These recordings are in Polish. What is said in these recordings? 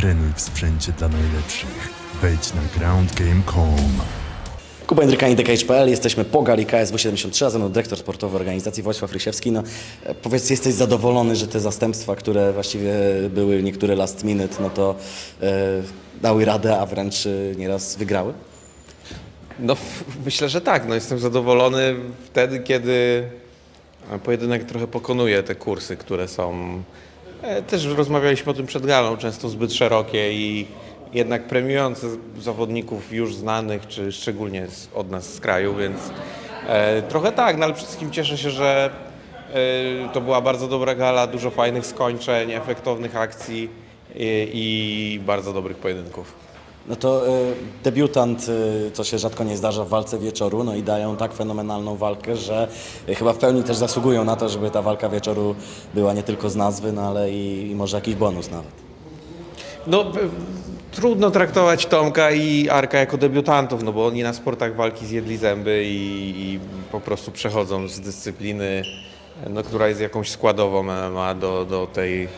Trenuj w sprzęcie dla najlepszych. Wejdź na groundgame.com. Kuba Jędrykani, DKH.pl. Jesteśmy po gali KSW 73, a ze mną dyrektor sportowy organizacji Wojciech Rysiewski. No, e, powiedz, jesteś zadowolony, że te zastępstwa, które właściwie były niektóre last minute, no to e, dały radę, a wręcz e, nieraz wygrały? No, myślę, że tak. No, jestem zadowolony wtedy, kiedy pojedynek trochę pokonuje te kursy, które są. E, Też rozmawialiśmy o tym przed galą, często zbyt szerokie i jednak premiujące zawodników już znanych, czy szczególnie od nas z kraju, więc e, trochę tak, no ale przede wszystkim cieszę się, że e, to była bardzo dobra gala, dużo fajnych skończeń, efektownych akcji i, i bardzo dobrych pojedynków. No to e, debiutant, e, co się rzadko nie zdarza w walce wieczoru, no i dają tak fenomenalną walkę, że e, chyba w pełni też zasługują na to, żeby ta walka wieczoru była nie tylko z nazwy, no ale i, i może jakiś bonus nawet. No, trudno traktować Tomka i Arka jako debiutantów, no bo oni na sportach walki zjedli zęby i, i po prostu przechodzą z dyscypliny, no, która jest jakąś składową MMA do, do tej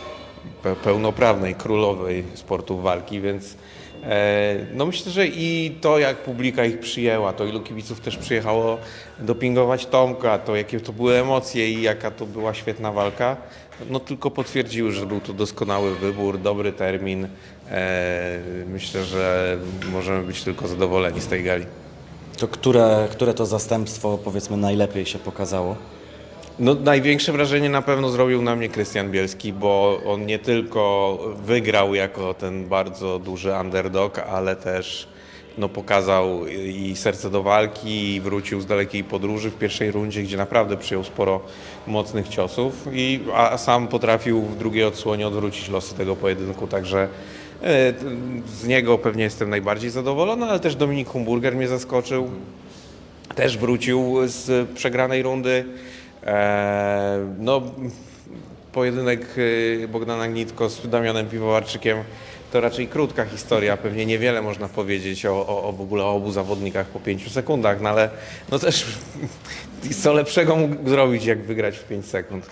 pełnoprawnej, królowej sportów walki, więc e, no myślę, że i to jak publika ich przyjęła, to ilu kibiców też przyjechało dopingować Tomka, to jakie to były emocje i jaka to była świetna walka, no tylko potwierdziły, że był to doskonały wybór, dobry termin. E, myślę, że możemy być tylko zadowoleni z tej gali. To które, które to zastępstwo powiedzmy najlepiej się pokazało? No, największe wrażenie na pewno zrobił na mnie Krystian Bielski, bo on nie tylko wygrał jako ten bardzo duży underdog, ale też no, pokazał i serce do walki i wrócił z dalekiej podróży w pierwszej rundzie, gdzie naprawdę przyjął sporo mocnych ciosów, i, a sam potrafił w drugiej odsłonie odwrócić losy tego pojedynku, także e, z niego pewnie jestem najbardziej zadowolony, ale też Dominik Humburger mnie zaskoczył też wrócił z przegranej rundy. Eee, no, pojedynek y, Bogdana Gnitko z Damianem Piwowarczykiem to raczej krótka historia. Pewnie niewiele można powiedzieć o, o, o w ogóle o obu zawodnikach po pięciu sekundach, no ale no też co lepszego mógł zrobić, jak wygrać w 5 sekund.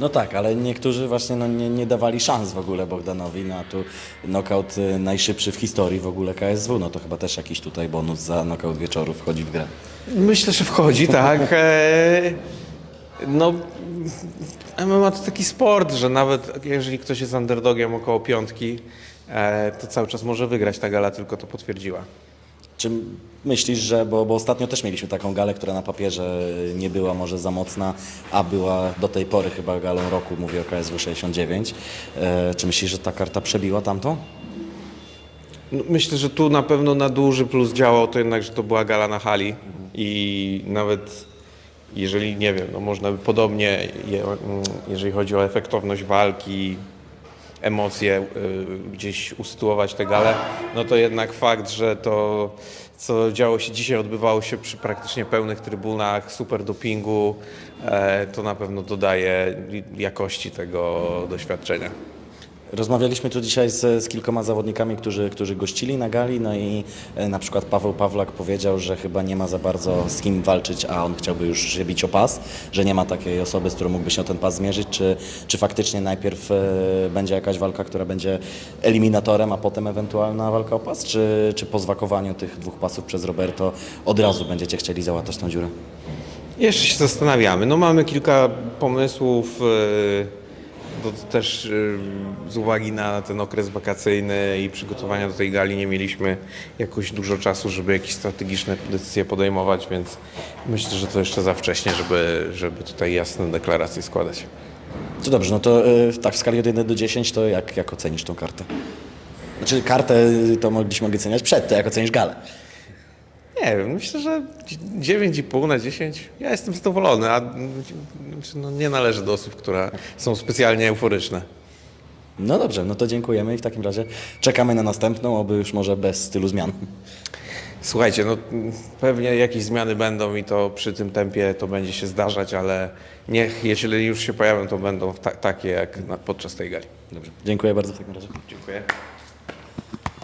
No tak, ale niektórzy właśnie no, nie, nie dawali szans w ogóle Bogdanowi, no a tu knockout y, najszybszy w historii w ogóle KSW, no to chyba też jakiś tutaj bonus za knockout wieczoru wchodzi w grę. Myślę, że wchodzi, tak. No, MMA to taki sport, że nawet jeżeli ktoś jest underdogiem około piątki, e, to cały czas może wygrać. Ta gala tylko to potwierdziła. Czy myślisz, że, bo, bo ostatnio też mieliśmy taką galę, która na papierze nie była może za mocna, a była do tej pory chyba galą roku, mówię o KSW 69. E, czy myślisz, że ta karta przebiła tamtą? No, Myślę, że tu na pewno na duży plus działał to jednak, że to była gala na hali i nawet jeżeli, nie wiem, no można by podobnie, mm, jeżeli chodzi o efektowność walki, emocje y, gdzieś usytuować tę galę, no to jednak fakt, że to, co działo się dzisiaj, odbywało się przy praktycznie pełnych trybunach, super dopingu, e, to na pewno dodaje jakości tego doświadczenia. Rozmawialiśmy tu dzisiaj z, z kilkoma zawodnikami, którzy, którzy gościli na gali, no i e, na przykład Paweł Pawlak powiedział, że chyba nie ma za bardzo z kim walczyć, a on chciałby już się bić o pas, że nie ma takiej osoby, z którą mógłby się o ten pas zmierzyć. Czy, czy faktycznie najpierw e, będzie jakaś walka, która będzie eliminatorem, a potem ewentualna walka o pas, czy, czy po zwakowaniu tych dwóch pasów przez Roberto od razu będziecie chcieli załatać tą dziurę? Jeszcze się zastanawiamy. No mamy kilka pomysłów, e, bo też e, z uwagi na ten okres wakacyjny i przygotowania do tej gali nie mieliśmy jakoś dużo czasu, żeby jakieś strategiczne decyzje podejmować, więc myślę, że to jeszcze za wcześnie, żeby, żeby tutaj jasne deklaracje składać. To dobrze, no to e, tak w skali od 1 do 10 to jak, jak ocenisz tą kartę? Znaczy kartę to mogliśmy oceniać przed, to jak ocenisz galę? Nie wiem, myślę, że 9,5 na 10. Ja jestem zadowolony, a znaczy, no, nie należę do osób, które są specjalnie euforyczne. No dobrze, no to dziękujemy i w takim razie czekamy na następną, oby już może bez stylu zmian. Słuchajcie, no pewnie jakieś zmiany będą i to przy tym tempie to będzie się zdarzać, ale niech, jeśli już się pojawią, to będą ta, takie jak podczas tej gali. Dobrze, dziękuję bardzo w takim razie. Dziękuję.